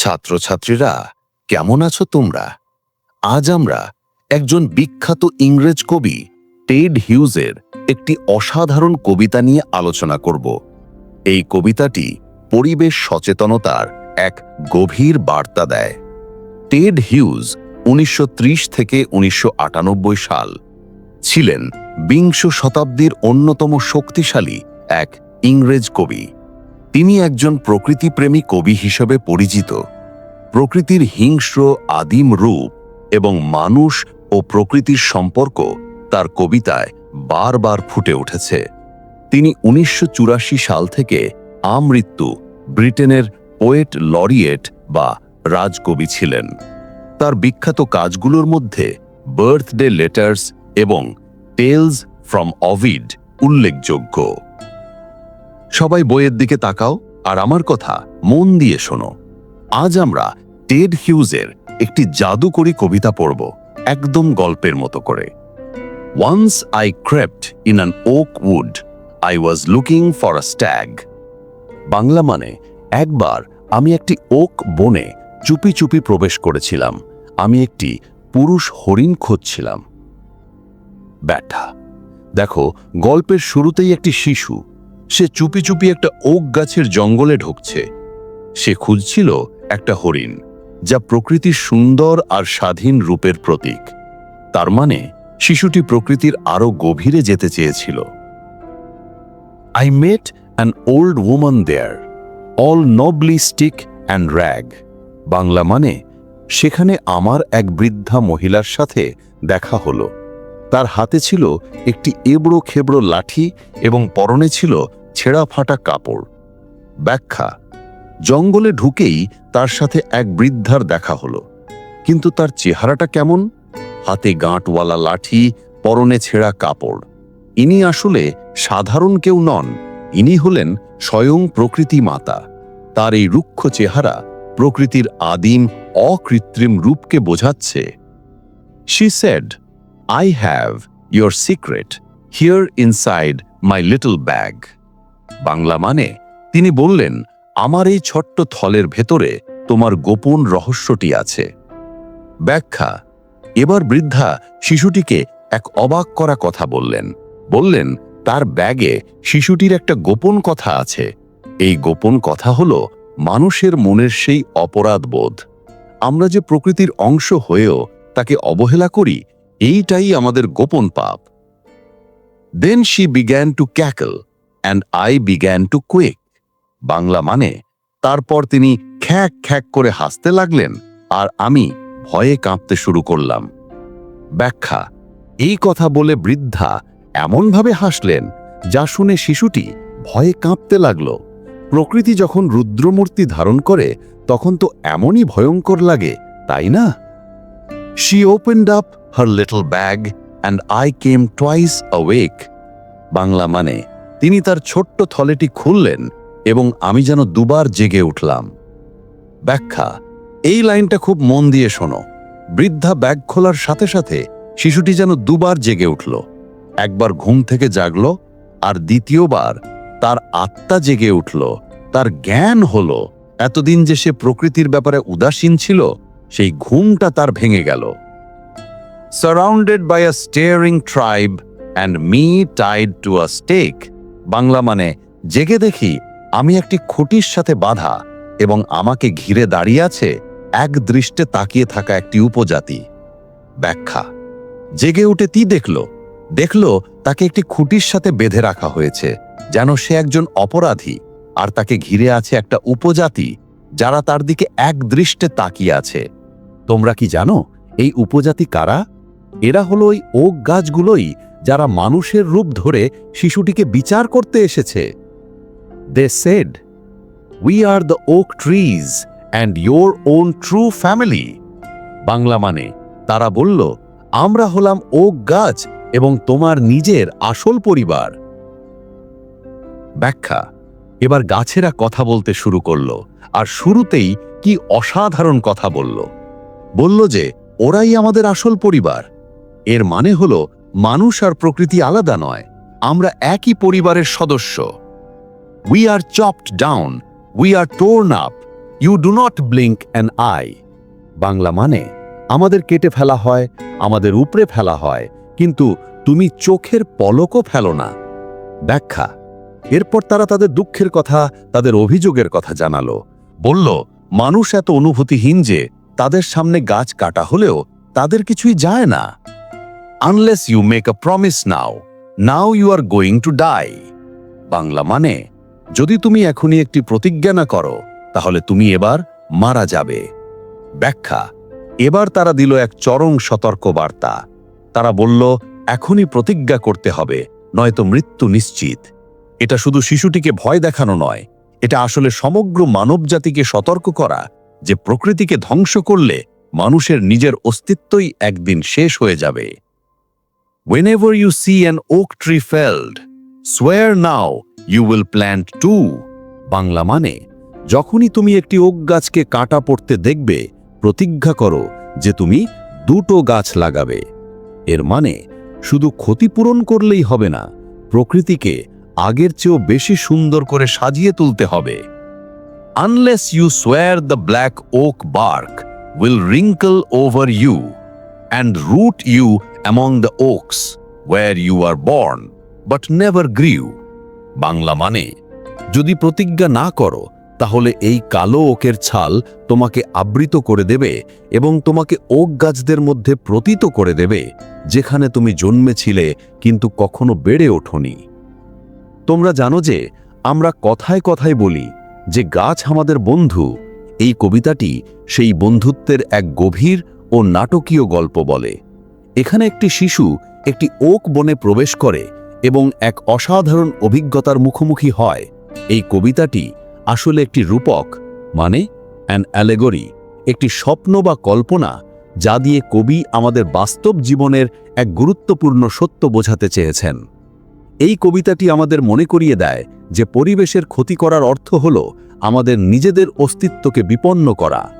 ছাত্রছাত্রীরা, কেমন আছো তোমরা? আজ আমরা একজন বিখ্যাত ইংরেজ কবি, টেড হিউজের একটি অসাধারণ কবিতা নিয়ে আলোচনা করব। এই কবিতাটি পরিবেশ সচেতনতার এক গভীর বার্তা দেয়। টেড হিউজ উনিশশো ত্রিশ থেকে উনিশশো আটানব্বই সাল ছিলেন বিংশ শতাব্দীর অন্যতম শক্তিশালী এক ইংরেজ কবি। তিনি একজন প্রকৃতিপ্রেমী কবি হিসেবে পরিচিত। প্রকৃতির হিংস্র আদিম রূপ এবং মানুষ ও প্রকৃতির সম্পর্ক তার কবিতায় বারবার ফুটে উঠেছে। তিনি উনিশশো চুরাশি সাল থেকে আমৃত্যু, ব্রিটেনের পোয়েট লরিয়েট বা রাজকবি ছিলেন। তার বিখ্যাত কাজগুলোর মধ্যে বার্থডে লেটার্স এবং টেলস ফ্রম অভিড উল্লেখযোগ্য। সবাই বইয়ের দিকে তাকাও আর আমার কথা মন দিয়ে শোনো। আজ আমরা টেড হিউজের একটি জাদুকরী কবিতা পড়ব একদম গল্পের মতো করে। Once I crept in an oak wood I was looking for a stag Bangla মানে একবার আমি একটি ওক বনে চুপি চুপি প্রবেশ করেছিলাম। আমি একটি পুরুষ হরিণ খুঁজছিলাম। ব্যাঠা দেখো, গল্পের শুরুতেই একটি শিশু সে চুপি চুপি একটা ওক গাছের জঙ্গলে ঢুকছে। সে খুঁজছিল একটা হরিণ, যা প্রকৃতির সুন্দর আর স্বাধীন রূপের প্রতীক। তার মানে শিশুটি প্রকৃতির আরও গভীরে যেতে চেয়েছিল। I met an old woman there all knobbly stick and rag Bangla মানে সেখানে আমার এক বৃদ্ধা মহিলার সাথে দেখা হলো। তার হাতে ছিল একটি এবড়ো খেবড়ো লাঠি এবং পরনে ছিল ছেঁড়া ফাটা কাপড়, ব্যাখ্যা, জঙ্গলে ঢুকেই তার সাথে এক বৃদ্ধার দেখা হলো। কিন্তু তার চেহারাটা কেমন? হাতে গাঁটওয়ালা লাঠি, পরনে ছেঁড়া কাপড়। ইনি আসলে সাধারণ কেউ নন, ইনি হলেন স্বয়ং প্রকৃতি মাতা। তার এই রুক্ষ চেহারা প্রকৃতির আদিম, অকৃত্রিম রূপকে বোঝাচ্ছে। She said I have your secret here inside my little bag Bangla মানে তিনি বললেন, আমার এই ছোট্ট থলের ভেতরে তোমার গোপন রহস্যটি আছে। ব্যাখ্যা, এবার বৃদ্ধা শিশুটিকে এক অবাক করা কথা বললেন। বললেন, তার ব্যাগে শিশুটির একটা গোপন কথা আছে। এই গোপন কথা হল মানুষের মনের সেই অপরাধ বোধ। আমরা যে প্রকৃতির অংশ হয়েও তাকে অবহেলা করি, এইটাই আমাদের গোপন পাপ। Then she began to cackle and I began to quick Bangla মানে তারপর তিনি খ্যাক খ্যাক করে হাসতে লাগলেন আর আমি ভয়ে কাঁপতে শুরু করলাম। ব্যাখ্যা, এই কথা বলে বৃদ্ধা এমনভাবে হাসলেন যা শুনে শিশুটি ভয়ে কাঁপতে লাগল। প্রকৃতি যখন রুদ্রমূর্তি ধারণ করে, তখন তো এমনই ভয়ঙ্কর লাগে, তাই না? She opened up her little bag and I came twice awake Bangla মানে তিনি তার ছোট্ট থলেটি খুললেন এবং আমি যেন দুবার জেগে উঠলাম। ব্যাখ্যা, এই লাইনটা খুব মন দিয়ে শোনো। বৃদ্ধা ব্যাগ খোলার সাথে সাথে শিশুটি যেন দুবার জেগে উঠল। একবার ঘুম থেকে জাগল আর দ্বিতীয়বার তার আত্মা জেগে উঠল, তার জ্ঞান হলো। এতদিন যে সে প্রকৃতির ব্যাপারে উদাসীন ছিল, সেই ঘুমটা তার ভেঙে গেল। Surrounded by a staring tribe and me tied to a stake Bangla মানে জেগে দেখি আমি একটি খুঁটির সাথে বাঁধা এবং আমাকে ঘিরে দাঁড়িয়ে আছে এক দৃষ্টে তাকিয়ে থাকা একটি উপজাতি। ব্যাখ্যা, জেগে উঠে তি দেখল। দেখল তাকে একটি খুঁটির সাথে বেঁধে রাখা হয়েছে, যেন সে একজন অপরাধী, আর তাকে ঘিরে আছে একটা উপজাতি, যারা তার দিকে এক দৃষ্টে তাকিয়ে আছে। তোমরা কি জানো, এই উপজাতি কারা? এরা হলো ওই ওক গাছগুলোই যারা মানুষের রূপ ধরে শিশুটিকে বিচার করতে এসেছে। They said we are the oak trees and your own true family Bangla মানে তারা বলল, আমরা হলাম ওক গাছ এবং তোমার নিজের আসল পরিবার। ব্যাখ্যা, এবার গাছেরা কথা বলতে শুরু করল আর শুরুতেই কি অসাধারণ কথা বলল। বলল যে, ওরাই আমাদের আসল পরিবার। এর মানে হল মানুষ আর প্রকৃতি আলাদা নয়, আমরা একই পরিবারের সদস্য। We are chopped down we are torn up you do not blink an eye Bangla মানে আমাদের কেটে ফেলা হয়, আমাদের উপরে ফেলা হয়, কিন্তু তুমি চোখের পলকও ফেলো না। ব্যাখ্যা, এরপর তারা তাদের দুঃখের কথা, তাদের অভিযোগের কথা জানালো। বলল, মানুষ এত অনুভূতিহীন যে, তাদের সামনে গাছ কাটা হলেও তাদের কিছুই যায় না। Unless you make a promise now now you are going to die Bangla মানে যদি তুমি এখনই একটি প্রতিজ্ঞা না করো, তাহলে তুমি এবার মারা যাবে। ব্যাখ্যা, এবার তারা দিল এক চরম সতর্ক বার্তা তারা বলল, এখনই প্রতিজ্ঞা করতে হবে, নয়তো মৃত্যু নিশ্চিত। এটা শুধু শিশুটিকে ভয় দেখানো নয়, এটা আসলে সমগ্র মানবজাতিকে সতর্ক করা, যে প্রকৃতিকে ধ্বংস করলে মানুষের নিজের অস্তিত্বই একদিন শেষ হয়ে যাবে। Whenever you see an oak tree felled, swear now you will plant two. Bangla মানে যখনই তুমি একটি ওক গাছকে কাটা পড়তে দেখবে প্রতিজ্ঞা করো যে তুমি দুটো গাছ লাগাবে এর মানে শুধু ক্ষতিপূরণ করলেই হবে না প্রকৃতিকে আগের চেয়েও বেশি সুন্দর করে সাজিয়ে তুলতে হবে unless you swear the black oak bark will wrinkle over you and root you among the oaks where you are born but never grew Bangla মানে যদি প্রতিজ্ঞা না করো, তাহলে এই কালো ওকের ছাল তোমাকে আবৃত করে দেবে এবং তোমাকে ওক গাছদের মধ্যে প্রতীত করে দেবে, যেখানে তুমি জন্মেছিলে কিন্তু কখনো বেড়ে ওঠনি। তোমরা জানো যে, আমরা কথায় কথায় বলি যে গাছ আমাদের বন্ধু। এই কবিতাটি সেই বন্ধুত্বের এক গভীর ও নাটকীয় গল্প বলে। এখানে একটি শিশু একটি ওক বনে প্রবেশ করে এবং এক অসাধারণ অভিজ্ঞতার মুখোমুখি হয়। এই কবিতাটি আসলে একটি রূপক মানে অ্যান অ্যালেগরি একটি স্বপ্ন বা কল্পনা যা দিয়ে কবি আমাদের বাস্তব জীবনের এক গুরুত্বপূর্ণ সত্য বোঝাতে চেয়েছেন। এই কবিতাটি আমাদের মনে করিয়ে দেয় যে পরিবেশের ক্ষতি করার অর্থ হল আমাদের নিজেদের অস্তিত্বকে বিপন্ন করা।